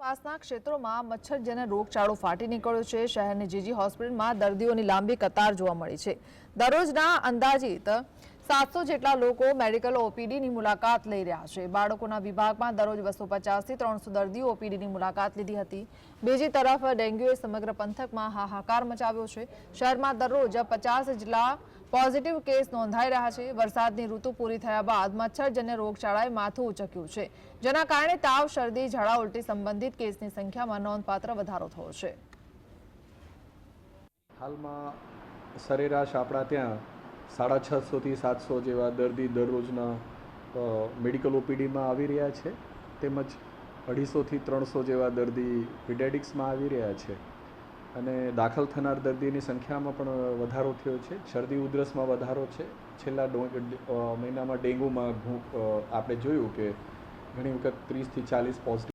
આસપાસના ક્ષેત્રોમાં મચ્છરજન્ય રોગચાળો ફાટી નીકળ્યો છે, શહેરની જીજી હોસ્પિટલમાં દર્દીઓની લાંબી કતાર જોવા મળી છે. દરરોજના અંદાજિત સાતસો જેટલા લોકો મેડિકલ ઓપીડીની મુલાકાત લઈ રહ્યા છે. બાળકોના વિભાગમાં દરરોજ બસો પચાસથી ત્રણસો દર્દીઓ ઓપીડીની મુલાકાત લીધી હતી. બીજી તરફ ડેન્ગ્યુએ સમગ્ર પંથકમાં હાહાકાર મચાવ્યો છે. શહેરમાં દરરોજ પચાસ જેટલા પોઝિટિવ કેસ નોંધાઈ રહ્યા છે. વરસાદની ઋતુ પૂરી થયા બાદ મચ્છરજન્ય રોગચાળાએ માથું ઉચક્યું છે. જેના કારણે તાવ, શરદી, ઝાડા ઉલટી સંબંધિત કેસની સંખ્યામાં નોંધપાત્ર વધારો થયો છે. હાલમાં સરેરાશ આપણા ત્યાં સાડા છસોથી સાતસો જેવા દર્દી દરરોજના મેડિકલ ઓપીડીમાં આવી રહ્યા છે. તેમજ અઢીસોથી ત્રણસો જેવા દર્દી પીડેડિક્સમાં આવી રહ્યા છે. અને દાખલ થનાર દર્દીની સંખ્યામાં પણ વધારો થયો છે. શરદી ઉધરસમાં વધારો છે. છેલ્લા મહિનામાં ડેન્ગ્યુમાં આપણે જોયું કે ઘણી વખત ત્રીસથી ચાલીસ પોઝિટિવ